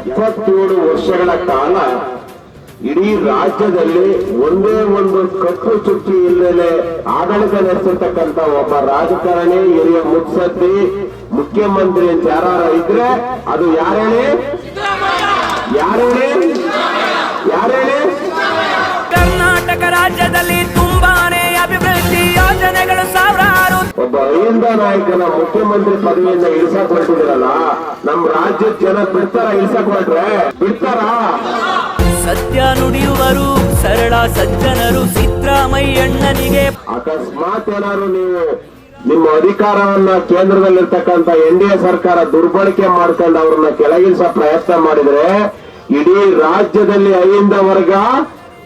ಎಪ್ಪತ್ತೇಳು ವರ್ಷಗಳ ಕಾಲ ಇಡೀ ರಾಜ್ಯದಲ್ಲಿ ಒಂದೇ ಒಂದು ಕಟ್ಟು ಚುಕ್ಕಿ ಇಲ್ಲದೆ ಆಡಳಿತ ನಡೆಸಿರ್ತಕ್ಕಂತ ಒಬ್ಬ ರಾಜಕಾರಣಿ ಹಿರಿಯ ಮುತ್ಸದ್ದಿ ಮುಖ್ಯಮಂತ್ರಿ ಅಂತ ಇದ್ರೆ ಅದು ಯಾರೇಳಿ ಯಾರೇಳಿ ಒಬ್ಬ ಅಹಿಂದ ನಾಯಕನ ಮುಖ್ಯಮಂತ್ರಿ ಪದವಿಯಿಂದ ಇಳಿಸಕ್ ಹೊರಟಿದ್ರಲ್ಲ ನಮ್ ರಾಜ್ಯದ ಜನ ಬಿಡ್ತಾರ ಇಳಿಸಕ್ ಹೊರಟ್ರೆ ಬಿಡ್ತಾರ? ಸತ್ಯ ನುಡಿಯುವರು ಸರಳ ಸಜ್ಜನರು ಸಿದ್ದರಾಮಯ್ಯಣ್ಣನಿಗೆ ಅಕಸ್ಮಾತ್ ಏನಾದ್ರು ನೀವು ನಿಮ್ಮ ಅಧಿಕಾರವನ್ನ ಕೇಂದ್ರದಲ್ಲಿರ್ತಕ್ಕಂಥ ಎನ್ ಡಿ ಎ ಸರ್ಕಾರ ದುರ್ಬಳಕೆ ಮಾಡ್ಕೊಂಡು ಅವ್ರನ್ನ ಕೆಳಗಿಳಿಸ ಪ್ರಯತ್ನ ಮಾಡಿದ್ರೆ ಇಡೀ ರಾಜ್ಯದಲ್ಲಿ ಅಹಿಂದ ವರ್ಗ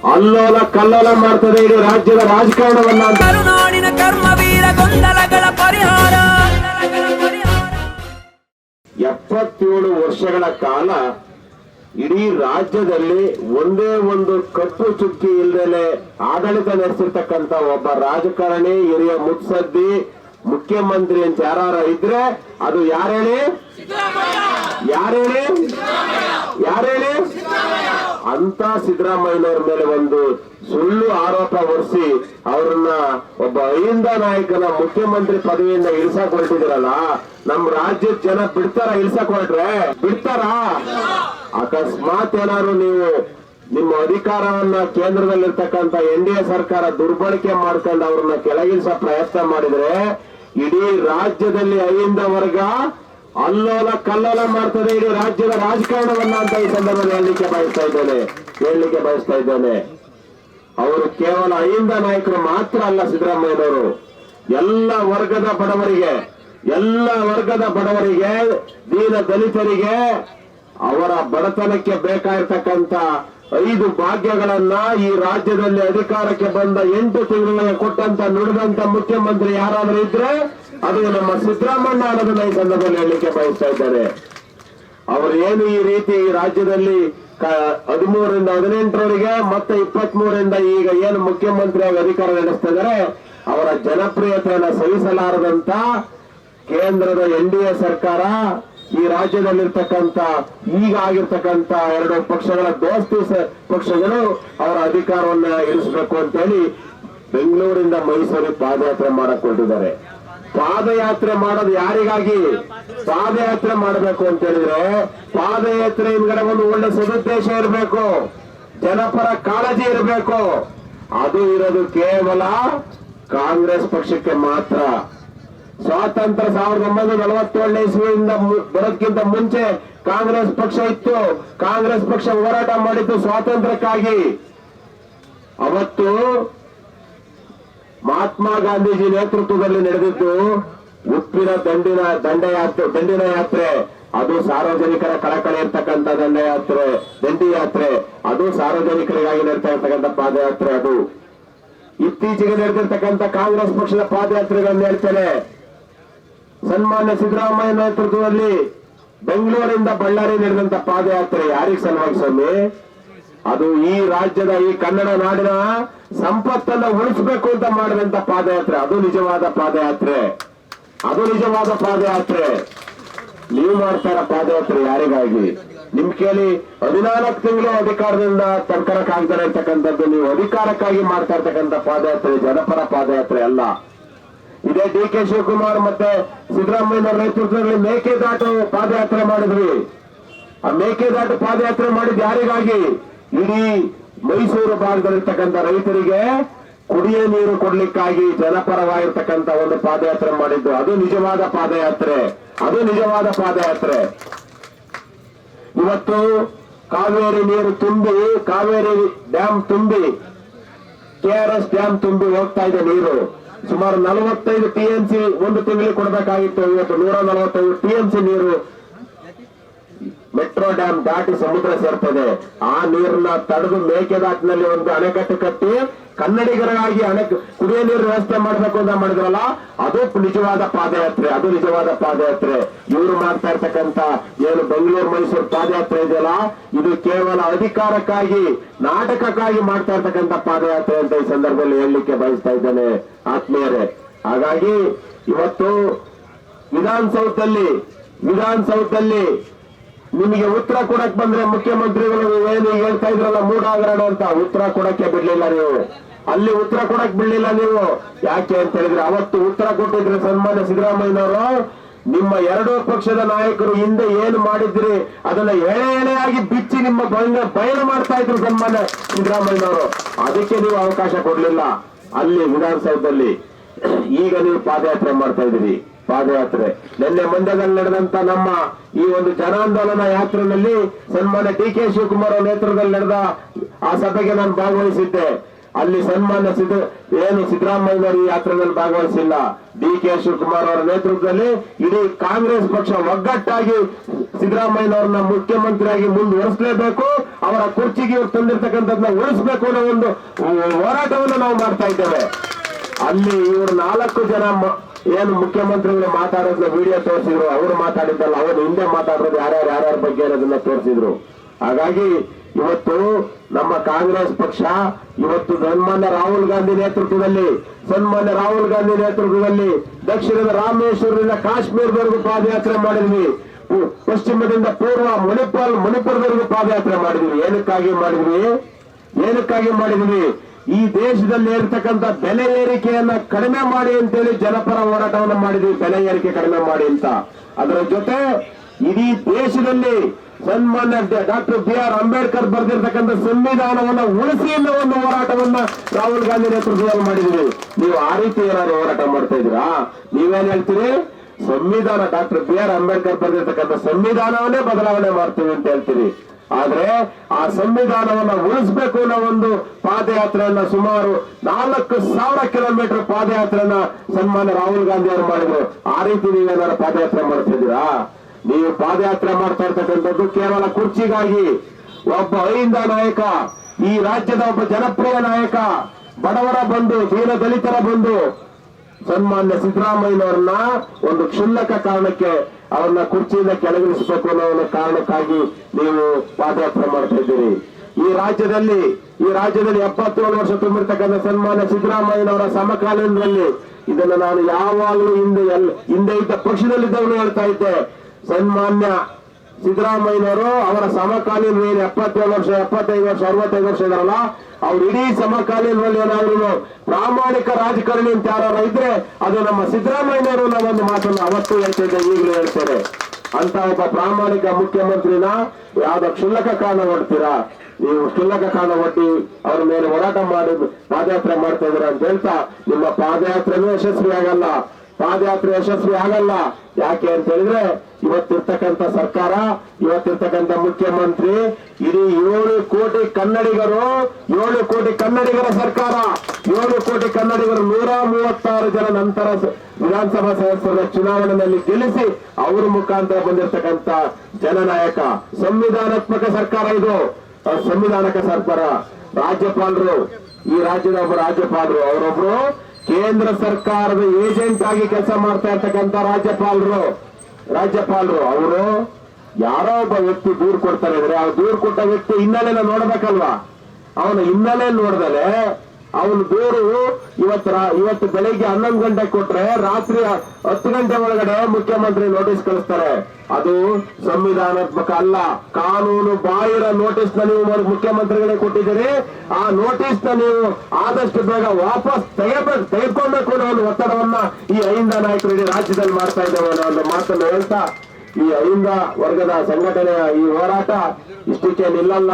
ಅಲ್ಲೋಲ ಕಲ್ಲೋಲ ಮಾಡ್ತದೆ ಇಡೀ ರಾಜ್ಯದ ರಾಜಕಾರಣವನ್ನ ಕರುನಾಡಿನ ಕರ್ಮವೀರ ಗೊಂದಲಗಳ ಪರಿಹಾರ. ಎಪ್ಪತ್ತೇಳು ವರ್ಷಗಳ ಕಾಲ ಇಡೀ ರಾಜ್ಯದಲ್ಲಿ ಒಂದೇ ಒಂದು ಕಪ್ಪು ಚುಕ್ಕಿ ಇಲ್ಲದೆ ಆಡಳಿತ ನಡೆಸಿರ್ತಕ್ಕಂತ ಒಬ್ಬ ರಾಜಕಾರಣಿ ಹಿರಿಯ ಮುತ್ಸದ್ದಿ ಮುಖ್ಯಮಂತ್ರಿ ಅಂತ ಯಾರ ಇದ್ರೆ ಅದು ಯಾರೇಳಿ ಯಾರೇಳಿ ಯಾರೇಳಿ ಅಂತ ಸಿದ್ದರಾಮಯ್ಯನವ್ರ ಮೇಲೆ ಒಂದು ಸುಳ್ಳು ಆರೋಪ ಹೊರಿಸಿ ಅವ್ರನ್ನ ಒಬ್ಬ ಅಹಿಂದ ನಾಯಕನ ಮುಖ್ಯಮಂತ್ರಿ ಪದವಿಯಿಂದ ಇಳಿಸಕ್ ಹೊರಟಿದಿರಲ್ಲ ನಮ್ ರಾಜ್ಯದ ಜನ ಬಿಡ್ತಾರ ಇಳಿಸಕ್ ಹೊರಟ್ರೆ ಬಿಡ್ತಾರ? ಅಕಸ್ಮಾತ್ ಏನಾದ್ರು ನೀವು ನಿಮ್ಮ ಅಧಿಕಾರವನ್ನ ಕೇಂದ್ರದಲ್ಲಿರ್ತಕ್ಕಂಥ ಎನ್ ಡಿ ಎ ಸರ್ಕಾರ ದುರ್ಬಳಕೆ ಮಾಡ್ಕೊಂಡು ಅವ್ರನ್ನ ಕೆಳಗಿಳಿಸೋ ಪ್ರಯತ್ನ ಮಾಡಿದ್ರೆ, ಇಡೀ ರಾಜ್ಯದಲ್ಲಿ ಅಹಿಂದ ವರ್ಗ ಅಲ್ಲೋಲ ಕಲ್ಲೋಲ ಮಾಡ್ತದೆ. ಇಡೀ ರಾಜ್ಯದ ರಾಜಕಾರಣವನ್ನ ಅಂತ ಈ ಸಂದರ್ಭದಲ್ಲಿ ಹೇಳಲಿಕ್ಕೆ ಬಯಸ್ತಾ ಇದ್ದೇನೆ. ಹೇಳಲಿಕ್ಕೆ ಬಯಸ್ತಾ ಇದ್ದೇನೆ. ಅವರು ಕೇವಲ ಅಹಿಂದ ನಾಯಕರು ಮಾತ್ರ ಅಲ್ಲ ಸಿದ್ದರಾಮಯ್ಯನವರು. ಎಲ್ಲ ವರ್ಗದ ಬಡವರಿಗೆ, ಎಲ್ಲ ವರ್ಗದ ಬಡವರಿಗೆ, ದೀನ ದಲಿತರಿಗೆ ಅವರ ಬಡತನಕ್ಕೆ ಬೇಕಾಗಿರ್ತಕ್ಕಂತ ಐದು ಭಾಗ್ಯಗಳನ್ನ ಈ ರಾಜ್ಯದಲ್ಲಿ ಅಧಿಕಾರಕ್ಕೆ ಬಂದ ಎಂಟು ತಿಂಗಳಿಗೆ ಕೊಟ್ಟಂತ ನುಡಿದಂತ ಮುಖ್ಯಮಂತ್ರಿ ಯಾರಾದರೂ ಇದ್ರೆ ಅದು ನಮ್ಮ ಸಿದ್ದರಾಮಣ್ಣ ಅನ್ನೋದನ್ನ ಈ ಸಂದರ್ಭದಲ್ಲಿ ಹೇಳಲಿಕ್ಕೆ ಬಯಸ್ತಾ ಇದ್ದಾರೆ. ಅವರು ಏನು ಈ ರೀತಿ ಈ ರಾಜ್ಯದಲ್ಲಿ ಹದಿಮೂರರಿಂದ ಹದಿನೆಂಟರವರೆಗೆ ಮತ್ತೆ ಇಪ್ಪತ್ತ್ ಮೂರರಿಂದ ಈಗ ಏನು ಮುಖ್ಯಮಂತ್ರಿಯಾಗಿ ಅಧಿಕಾರ ನಡೆಸ್ತಾ ಅವರ ಜನಪ್ರಿಯತೆಯನ್ನು ಸಹಿಸಲಾರದಂತ ಕೇಂದ್ರದ ಎನ್ ಡಿ ಎ ಸರ್ಕಾರ ಈ ರಾಜ್ಯದಲ್ಲಿರ್ತಕ್ಕಂತ ಈಗ ಆಗಿರ್ತಕ್ಕಂತ ಎರಡು ಪಕ್ಷಗಳ ದೋಸ್ತಿ ಪಕ್ಷಗಳು ಅವರ ಅಧಿಕಾರವನ್ನ ಇರಿಸಬೇಕು ಅಂತೇಳಿ ಬೆಂಗಳೂರಿಂದ ಮೈಸೂರಿಗೆ ಪಾದಯಾತ್ರೆ ಮಾಡಕ್ ಪಾದಯಾತ್ರೆ ಮಾಡೋದು ಯಾರಿಗಾಗಿ? ಪಾದಯಾತ್ರೆ ಮಾಡಬೇಕು ಅಂತ ಹೇಳಿದ್ರೆ ಪಾದಯಾತ್ರೆ ಹಿಂದ್ಗಡೆ ಒಂದು ಒಳ್ಳೆ ಸದುದ್ದೇಶ ಇರಬೇಕು. ಜನಪರ ಕಾಳಜಿ ಇರಬೇಕು. ಅದು ಇರೋದು ಕೇವಲ ಕಾಂಗ್ರೆಸ್ ಪಕ್ಷಕ್ಕೆ ಮಾತ್ರ. ಸ್ವಾತಂತ್ರ್ಯ ಸಾವಿರದ ಒಂಬೈನೂರ ನಲವತ್ತೇಳನೇ ಇಸ್ವಿಯಿಂದ ಬರೋದಕ್ಕಿಂತ ಮುಂಚೆ ಕಾಂಗ್ರೆಸ್ ಪಕ್ಷ ಇತ್ತು. ಕಾಂಗ್ರೆಸ್ ಪಕ್ಷ ಹೋರಾಟ ಮಾಡಿತ್ತು ಸ್ವಾತಂತ್ರ್ಯಕ್ಕಾಗಿ. ಅವತ್ತು ಮಹಾತ್ಮ ಗಾಂಧೀಜಿ ನೇತೃತ್ವದಲ್ಲಿ ನಡೆದಿದ್ದು ಉಪ್ಪಿನ ದಂಡಿನ ದಂಡಯಾತ್ರೆ, ದಂಡಿನ ಯಾತ್ರೆ. ಅದು ಸಾರ್ವಜನಿಕರ ಕಳಕಳಿ ಇರ್ತಕ್ಕಂಥ ದಂಡಯಾತ್ರೆ, ದಂಡಿ ಯಾತ್ರೆ. ಅದು ಸಾರ್ವಜನಿಕರಿಗಾಗಿ ನಡೀತಾ ಇರ್ತಕ್ಕಂಥ ಪಾದಯಾತ್ರೆ ಅದು. ಇತ್ತೀಚೆಗೆ ನಡೆದಿರ್ತಕ್ಕಂಥ ಕಾಂಗ್ರೆಸ್ ಪಕ್ಷದ ಪಾದಯಾತ್ರೆಗಳನ್ನು ಹೇಳ್ತೇನೆ ಸನ್ಮಾನ್ಯ ಸಿದ್ದರಾಮಯ್ಯ ನೇತೃತ್ವದಲ್ಲಿ ಬೆಂಗಳೂರಿಂದ ಬಳ್ಳಾರಿ ನಡೆದಂತ ಪಾದಯಾತ್ರೆ. ಯಾರಿಗೆ ಸಲುವಾಗಿ ಸ್ವಾಮಿ? ಅದು ಈ ರಾಜ್ಯದ, ಈ ಕನ್ನಡ ನಾಡಿನ ಸಂಪತ್ತನ್ನ ಉಳಿಸಬೇಕು ಅಂತ ಮಾಡಿದಂತ ಪಾದಯಾತ್ರೆ. ಅದು ನಿಜವಾದ ಪಾದಯಾತ್ರೆ. ಅದು ನಿಜವಾದ ಪಾದಯಾತ್ರೆ. ನೀವು ಮಾಡ್ತಾರ ಪಾದಯಾತ್ರೆ ಯಾರಿಗಾಗಿ? ನಿಮ್ ಕೇಳಿ ಹದಿನಾಲ್ಕು ತಿಂಗಳು ಅಧಿಕಾರದಿಂದ ತಡ್ಕರಕ್ಕಾಗ್ತಾರೆ ಇರ್ತಕ್ಕಂಥದ್ದು ನೀವು ಅಧಿಕಾರಕ್ಕಾಗಿ ಮಾಡ್ತಾ ಇರ್ತಕ್ಕಂಥ ಪಾದಯಾತ್ರೆ, ಜನಪರ ಪಾದಯಾತ್ರೆ ಅಲ್ಲ. ಇದೇ ಡಿ ಕೆ ಶಿವಕುಮಾರ್ ಮತ್ತೆ ಸಿದ್ದರಾಮಯ್ಯ ನೇತೃತ್ವದಲ್ಲಿ ಮೇಕೆದಾಟು ಪಾದಯಾತ್ರೆ ಮಾಡಿದ್ವಿ. ಆ ಮೇಕೆದಾಟು ಪಾದಯಾತ್ರೆ ಮಾಡಿದ್ ಯಾರಿಗಾಗಿ? ಇಡೀ ಮೈಸೂರು ಭಾಗದಲ್ಲಿರ್ತಕ್ಕಂಥ ರೈತರಿಗೆ ಕುಡಿಯ ನೀರು ಕೊಡ್ಲಿಕ್ಕಾಗಿ ಜನಪರವಾಗಿರ್ತಕ್ಕಂಥ ಒಂದು ಪಾದಯಾತ್ರೆ ಮಾಡಿದ್ದು. ಅದು ನಿಜವಾದ ಪಾದಯಾತ್ರೆ. ಅದು ನಿಜವಾದ ಪಾದಯಾತ್ರೆ. ಇವತ್ತು ಕಾವೇರಿ ನೀರು ತುಂಬಿ, ಕಾವೇರಿ ಡ್ಯಾಮ್ ತುಂಬಿ ಕೆಆರ್ಎಸ್ ಡ್ಯಾಮ್ ತುಂಬಿ ಹೋಗ್ತಾ ಇದೆ ನೀರು. ಸುಮಾರು ನಲವತ್ತೈದು ಟಿಎಂಸಿ ಒಂದು ತಿಂಗಳಿಗೆ ಕೊಡಬೇಕಾಗಿತ್ತು. ಇವತ್ತು ನೂರ ನಲವತ್ತೈದು ಟಿಎಂಸಿ ನೀರು ಮೆಟ್ರೋ ಡ್ಯಾಮ್ ದಾಟಿ ಸಮುದ್ರ ಸೇರ್ತದೆ. ಆ ನೀರನ್ನ ತಡೆದು ಮೇಕೆದಾಟಿನಲ್ಲಿ ಒಂದು ಅಣೆಕಟ್ಟು ಕಟ್ಟಿ ಕನ್ನಡಿಗರಿಗಾಗಿ ಅನೇಕ ಕುಡಿಯ ನೀರು ವ್ಯವಸ್ಥೆ ಮಾಡಬೇಕು ಅಂತ ಮಾಡಿದ್ರಲ್ಲ, ಅದು ನಿಜವಾದ ಪಾದಯಾತ್ರೆ, ಅದು ನಿಜವಾದ ಪಾದಯಾತ್ರೆ. ಇವರು ಮಾಡ್ತಾ ಇರ್ತಕ್ಕಂತ ಏನು ಬೆಂಗಳೂರು ಮೈಸೂರು ಪಾದಯಾತ್ರೆ ಇದೆಯಲ್ಲ, ಇದು ಕೇವಲ ಅಧಿಕಾರಕ್ಕಾಗಿ, ನಾಟಕಕ್ಕಾಗಿ ಮಾಡ್ತಾ ಇರ್ತಕ್ಕಂಥ ಪಾದಯಾತ್ರೆ ಅಂತ ಈ ಸಂದರ್ಭದಲ್ಲಿ ಹೇಳಲಿಕ್ಕೆ ಬಯಸ್ತಾ ಇದ್ದೇನೆ ಆತ್ಮೀಯರೇ. ಹಾಗಾಗಿ ಇವತ್ತು ವಿಧಾನಸೌಧದಲ್ಲಿ ವಿಧಾನಸೌಧದಲ್ಲಿ ನಿಮಗೆ ಉತ್ತರ ಕೊಡಕ್ ಬಂದ್ರೆ ಮುಖ್ಯಮಂತ್ರಿಗಳು ಏನು ಹೇಳ್ತಾ ಇದ್ರಲ್ಲ ಮೂಡಾಗರಣ ಅಂತ ಉತ್ತರ ಕೊಡಕ್ಕೆ ಬಿಡ್ಲಿಲ್ಲ ನೀವು. ಅಲ್ಲಿ ಉತ್ತರ ಕೊಡಕ್ ಬಿಡ್ಲಿಲ್ಲ ನೀವು. ಯಾಕೆ ಅಂತ ಹೇಳಿದ್ರೆ ಅವತ್ತು ಉತ್ತರ ಕೊಟ್ಟಿದ್ರೆ ಸನ್ಮಾನ್ಯ ಸಿದ್ದರಾಮಯ್ಯನವರು, ನಿಮ್ಮ ಎರಡೂ ಪಕ್ಷದ ನಾಯಕರು ಹಿಂದೆ ಏನು ಮಾಡಿದ್ರಿ, ಅದನ್ನ ಎಳೆ ಎಳೆಯಾಗಿ ಬಿಚ್ಚಿ ನಿಮ್ಮ ಭಯ ಬಯಲು ಮಾಡ್ತಾ ಇದ್ರು ಸನ್ಮಾನ್ಯ ಸಿದ್ದರಾಮಯ್ಯನವರು. ಅದಕ್ಕೆ ನೀವು ಅವಕಾಶ ಕೊಡ್ಲಿಲ್ಲ. ಅಲ್ಲಿ ವಿಧಾನಸೌಧದಲ್ಲಿ ಈಗ ನೀವು ಪಾದಯಾತ್ರೆ ಮಾಡ್ತಾ ಇದ್ದೀರಿ. ಪಾದಯಾತ್ರೆ ನಿನ್ನೆ ಮಂಡ್ಯದಲ್ಲಿ ನಡೆದಂತ ನಮ್ಮ ಈ ಒಂದು ಜನಾಂದೋಲನ ಯಾತ್ರೆಯಲ್ಲಿ ಸನ್ಮಾನ್ಯ ಡಿ ಕೆ ಶಿವಕುಮಾರ್ ಅವರ ನೇತೃತ್ವದಲ್ಲಿ ನಡೆದ ಆ ಸಭೆಗೆ ನಾನು ಭಾಗವಹಿಸಿದ್ದೆ. ಅಲ್ಲಿ ಸನ್ಮಾನ್ಯ ಸಿದ್ದ ಏನು ಸಿದ್ದರಾಮಯ್ಯನವರು ಈ ಯಾತ್ರೆಯಲ್ಲಿ ಭಾಗವಹಿಸಿಲ್ಲ. ಡಿ ಕೆ ಶಿವಕುಮಾರ್ ಅವರ ನೇತೃತ್ವದಲ್ಲಿ ಇಡೀ ಕಾಂಗ್ರೆಸ್ ಪಕ್ಷ ಒಗ್ಗಟ್ಟಾಗಿ ಸಿದ್ದರಾಮಯ್ಯನವರನ್ನ ಮುಖ್ಯಮಂತ್ರಿಯಾಗಿ ಮುಂದುವರಿಸಲೇಬೇಕು. ಅವರ ಕುರ್ಚಿಗೆ ಇವ್ರು ತಂದಿರ್ತಕ್ಕಂಥದ್ದನ್ನ ಉಳಿಸಬೇಕು ಅನ್ನೋ ಒಂದು ಹೋರಾಟವನ್ನು ನಾವು ಮಾಡ್ತಾ ಇದ್ದೇವೆ. ಅಲ್ಲಿ ಇವರು ನಾಲ್ಕು ಜನ ಏನು ಮುಖ್ಯಮಂತ್ರಿಗಳು ಮಾತಾಡೋದನ್ನ ವಿಡಿಯೋ ತೋರಿಸಿದ್ರು, ಅವರು ಮಾತಾಡಿದ್ದಲ್ಲ, ಅವರು ಹಿಂದೆ ಮಾತಾಡೋದು ಯಾರ್ಯಾರು, ಯಾರ್ಯಾರ ಬಗ್ಗೆ ಅನ್ನೋದನ್ನ ತೋರಿಸಿದ್ರು. ಹಾಗಾಗಿ ಇವತ್ತು ನಮ್ಮ ಕಾಂಗ್ರೆಸ್ ಪಕ್ಷ, ಇವತ್ತು ಸನ್ಮಾನ್ಯ ರಾಹುಲ್ ಗಾಂಧಿ ನೇತೃತ್ವದಲ್ಲಿ, ಸನ್ಮಾನ್ಯ ರಾಹುಲ್ ಗಾಂಧಿ ನೇತೃತ್ವದಲ್ಲಿ ದಕ್ಷಿಣದ ರಾಮೇಶ್ವರದಿಂದ ಕಾಶ್ಮೀರದವರೆಗೂ ಪಾದಯಾತ್ರೆ ಮಾಡಿದ್ವಿ. ಪಶ್ಚಿಮದಿಂದ ಪೂರ್ವ ಮಣಿಪಾಲ್, ಮಣಿಪುರದವರೆಗೂ ಪಾದಯಾತ್ರೆ ಮಾಡಿದ್ವಿ. ಏನಕ್ಕಾಗಿ ಮಾಡಿದ್ವಿ? ಏನಕ್ಕಾಗಿ ಮಾಡಿದ್ವಿ? ಈ ದೇಶದಲ್ಲಿ ಇರ್ತಕ್ಕಂಥ ಬೆಲೆ ಏರಿಕೆಯನ್ನ ಕಡಿಮೆ ಮಾಡಿ ಅಂತೇಳಿ ಜನಪರ ಹೋರಾಟವನ್ನು ಮಾಡಿದ್ವಿ. ಬೆಲೆ ಏರಿಕೆ ಕಡಿಮೆ ಮಾಡಿ ಅಂತ. ಅದರ ಜೊತೆ ಇಡೀ ದೇಶದಲ್ಲಿ ಸನ್ಮಾನ್ಯ ಡಾಕ್ಟರ್ ಬಿ ಆರ್ ಅಂಬೇಡ್ಕರ್ ಬರೆದಿರ್ತಕ್ಕಂಥ ಸಂವಿಧಾನವನ್ನ ಉಳಿಸಿ ಅನ್ನೋ ಒಂದು ಹೋರಾಟವನ್ನ ರಾಹುಲ್ ಗಾಂಧಿ ನೇತೃತ್ವದಲ್ಲಿ ಮಾಡಿದ್ವಿ. ನೀವು ಆ ರೀತಿ ಏನಾದ್ರು ಹೋರಾಟ ಮಾಡ್ತಾ ಇದ್ದೀರಾ? ನೀವೇನ್ ಹೇಳ್ತೀರಿ? ಸಂವಿಧಾನ, ಡಾಕ್ಟರ್ ಬಿ ಆರ್ ಅಂಬೇಡ್ಕರ್ ಬರೆದಿರ್ತಕ್ಕಂಥ ಸಂವಿಧಾನವನ್ನೇ ಬದಲಾವಣೆ ಮಾಡ್ತೀವಿ ಅಂತ ಹೇಳ್ತೀರಿ. ಆದ್ರೆ ಆ ಸಂವಿಧಾನವನ್ನ ಉಳಿಸ್ಬೇಕು ಅನ್ನೋ ಒಂದು ಪಾದಯಾತ್ರೆಯನ್ನ ಸುಮಾರು ನಾಲ್ಕು ಸಾವಿರ ಕಿಲೋಮೀಟರ್ ಪಾದಯಾತ್ರೆಯನ್ನ ಸನ್ಮಾನ್ಯ ರಾಹುಲ್ ಗಾಂಧಿ ಅವರು ಮಾಡಿದ್ರು. ಆ ರೀತಿ ನೀವೇನಾದ್ರು ಪಾದಯಾತ್ರೆ ಮಾಡ್ತಿದ್ದೀರಾ? ನೀವು ಪಾದಯಾತ್ರೆ ಮಾಡ್ತಾ ಇರ್ತಕ್ಕಂಥದ್ದು ಕೇವಲ ಕುರ್ಚಿಗಾಗಿ. ಒಬ್ಬ ಅಹಿಂದ ನಾಯಕ, ಈ ರಾಜ್ಯದ ಒಬ್ಬ ಜನಪ್ರಿಯ ನಾಯಕ, ಬಡವರ ಬಂದು ದೀನ ದಲಿತರ ಬಂದು ಸನ್ಮಾನ್ಯ ಸಿದ್ದರಾಮಯ್ಯನವ್ರನ್ನ ಒಂದು ಕ್ಷುಲ್ಲಕ ಕಾರಣಕ್ಕೆ ಅವರನ್ನ ಕುರ್ಚಿಯಿಂದ ಕೆಳಗಿಳಿಸಬೇಕು ಅನ್ನೋ ಕಾರಣಕ್ಕಾಗಿ ನೀವು ಪಾದಯಾತ್ರೆ ಮಾಡ್ತಾ ಇದ್ದೀರಿ. ಈ ರಾಜ್ಯದಲ್ಲಿ ಈ ರಾಜ್ಯದಲ್ಲಿ ಎಪ್ಪತ್ತೇಳು ವರ್ಷ ತುಂಬಿರ್ತಕ್ಕಂಥ ಸನ್ಮಾನ್ಯ ಸಿದ್ದರಾಮಯ್ಯನವರ ಸಮಕಾಲೀನದಲ್ಲಿ ಇದನ್ನು ನಾನು ಯಾವಾಗಲೂ ಹಿಂದೆ ಎಲ್, ಹಿಂದೆ ಇದ್ದ ಪಕ್ಷದಲ್ಲಿದ್ದವನು ಹೇಳ್ತಾ ಇದ್ದೆ. ಸನ್ಮಾನ್ಯ ಸಿದ್ದರಾಮಯ್ಯನವರು ಅವರ ಸಮಕಾಲೀನ ಎಪ್ಪತ್ತೇಳು ವರ್ಷ, ಎಪ್ಪತ್ತೈದು ವರ್ಷ, ಅರವತ್ತೈದು ವರ್ಷ ಇದಾರಲ್ಲ, ಅವ್ರು ಇಡೀ ಸಮಕಾಲೀನದಲ್ಲಿ ಏನಾದ್ರು ಪ್ರಾಮಾಣಿಕ ರಾಜಕಾರಣಿ ಅಂತ ಯಾರು ಇದ್ರೆ ಅದು ನಮ್ಮ ಸಿದ್ದರಾಮಯ್ಯನವರು ನಾವು ಒಂದು ಮಾತನ್ನು ಅವತ್ತು ಹೇಳ್ತಿದ್ದೆ ಈಗಲೂ ಹೇಳ್ತೇನೆ. ಅಂತ ಒಬ್ಬ ಪ್ರಾಮಾಣಿಕ ಮುಖ್ಯಮಂತ್ರಿನ ಯಾವ್ದೋ ಕ್ಷುಲ್ಲಕ ಕಾರಣ ಹೊಡ್ತೀರಾ? ನೀವು ಕ್ಷುಲ್ಲಕ ಕಾರಣ ಒಡ್ಡಿ ಅವ್ರ ಮೇಲೆ ಹೋರಾಟ ಮಾಡಿ, ಪಾದಯಾತ್ರೆ ಮಾಡ್ತಾ ಇದ್ದೀರಾ ಅಂತ ಹೇಳ್ತಾ, ನಿಮ್ಮ ಪಾದಯಾತ್ರೆನೂ ಯಶಸ್ವಿ ಆಗಲ್ಲ ಪಾದಯಾತ್ರೆ ಯಶಸ್ವಿ ಆಗಲ್ಲ. ಯಾಕೆ ಅಂತ ಹೇಳಿದ್ರೆ, ಇವತ್ತಿರ್ತಕ್ಕಂಥ ಸರ್ಕಾರ, ಇವತ್ತಿರ್ತಕ್ಕಂಥ ಮುಖ್ಯಮಂತ್ರಿ, ಇಡೀ ಏಳು ಕೋಟಿ ಕನ್ನಡಿಗರು, ಏಳು ಕೋಟಿ ಕನ್ನಡಿಗರ ಸರ್ಕಾರ, ಏಳು ಕೋಟಿ ಕನ್ನಡಿಗರು ನೂರ ಮೂವತ್ತಾರು ಜನ ನಂತರ ವಿಧಾನಸಭಾ ಸದಸ್ಯರ ಚುನಾವಣೆಯಲ್ಲಿ ಗೆಲ್ಲಿಸಿ ಅವರ ಮುಖಾಂತರ ಬಂದಿರತಕ್ಕಂತ ಜನನಾಯಕ. ಸಂವಿಧಾನಾತ್ಮಕ ಸರ್ಕಾರ ಇದು. ಸಂವಿಧಾನಕ ಸರ್ಕಾರ. ರಾಜ್ಯಪಾಲರು, ಈ ರಾಜ್ಯದ ಒಬ್ಬ ರಾಜ್ಯಪಾಲರು, ಅವರೊಬ್ರು ಕೇಂದ್ರ ಸರ್ಕಾರದ ಏಜೆಂಟ್ ಆಗಿ ಕೆಲಸ ಮಾಡ್ತಾ ಇರ್ತಕ್ಕಂಥ ರಾಜ್ಯಪಾಲರು. ರಾಜ್ಯಪಾಲರು, ಅವರು ಯಾರೋ ಒಬ್ಬ ವ್ಯಕ್ತಿ ದೂರು ಕೊಡ್ತಾರೆ ಅಂದ್ರೆ, ಆ ದೂರು ಕೊಟ್ಟ ವ್ಯಕ್ತಿ ಹಿನ್ನೆಲೆನ ನೋಡ್ಬೇಕಲ್ವಾ? ಅವನ ಹಿನ್ನೆಲೆ ನೋಡ್ದಲೆ ಅವನ ದೂರು ಇವತ್ತು ಇವತ್ತು ಬೆಳಿಗ್ಗೆ ಹನ್ನೊಂದು ಗಂಟೆ ಕೊಟ್ರೆ ರಾತ್ರಿ ಹತ್ತು ಗಂಟೆ ಒಳಗಡೆ ಮುಖ್ಯಮಂತ್ರಿ ನೋಟಿಸ್ ಕಳಿಸ್ತಾರೆ. ಅದು ಸಂವಿಧಾನಾತ್ಮಕ ಅಲ್ಲ. ಕಾನೂನು ಬಾಹಿರ ನೋಟಿಸ್ನ ನೀವು ಮುಖ್ಯಮಂತ್ರಿಗಳಿಗೆ ಮುಖ್ಯಮಂತ್ರಿಗಳೇ ಕೊಟ್ಟಿದ್ದೀರಿ. ಆ ನೋಟಿಸ್ನ ನೀವು ಆದಷ್ಟು ಬೇಗ ವಾಪಸ್ ತೆಗೆಬೇಕು ತೆಗೆದುಕೊಳ್ಬೇಕು ಕೂಡ ಒಂದು ಒತ್ತಡವನ್ನ ಈ ಐಂದ ನಾಯಕರು ರಾಜ್ಯದಲ್ಲಿ ಮಾಡ್ತಾ ಇದ್ದೇವೆ ಅನ್ನೋ ಒಂದು ಮಾತನ್ನು ಹೇಳ್ತಾ ಈ ಅಹಿಂದ ವರ್ಗದ ಸಂಘಟನೆಯ ಈ ಹೋರಾಟ ಇಷ್ಟಕ್ಕೆ ನಿಲ್ಲಲ್ಲ.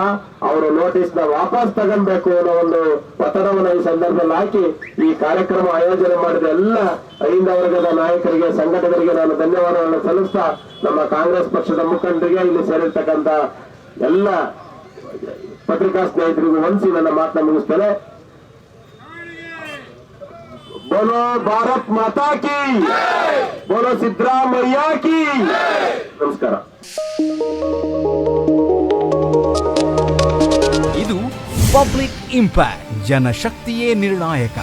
ಅವರು ನೋಟಿಸ್ನ ವಾಪಸ್ ತಗೊಳ್ಬೇಕು ಅನ್ನೋ ಒಂದು ಒತ್ತಡವನ್ನು ಈ ಸಂದರ್ಭದಲ್ಲಿ ಹಾಕಿ ಈ ಕಾರ್ಯಕ್ರಮ ಆಯೋಜನೆ ಮಾಡಿದ ಎಲ್ಲ ಅಹಿಂದ ವರ್ಗದ ನಾಯಕರಿಗೆ, ಸಂಘಟಕರಿಗೆ ನಾನು ಧನ್ಯವಾದಗಳನ್ನು ಸಲ್ಲಿಸ್ತಾ ನಮ್ಮ ಕಾಂಗ್ರೆಸ್ ಪಕ್ಷದ ಮುಖಂಡರಿಗೆ ಇಲ್ಲಿ ಸೇರಿರ್ತಕ್ಕಂಥ ಎಲ್ಲ ಪತ್ರಿಕಾ ಸ್ನೇಹಿತರಿಗೂ ಹೊಂದಿಸಿ ನನ್ನ ಮಾತನ್ನ ಮುಗಿಸ್ತೇನೆ. ಬೋಲೋ ಭಾರತ್ ಮಾತಾ ಕಿ ಬೋಲೋ ಸಿದ್ದರಾಮಯ್ಯ ಕಿ ನಮಸ್ಕಾರ ಇದು ಪಬ್ಲಿಕ್ ಇಂಪ್ಯಾಕ್ಟ್ ಜನಶಕ್ತಿಯೇ ನಿರ್ಣಾಯಕ.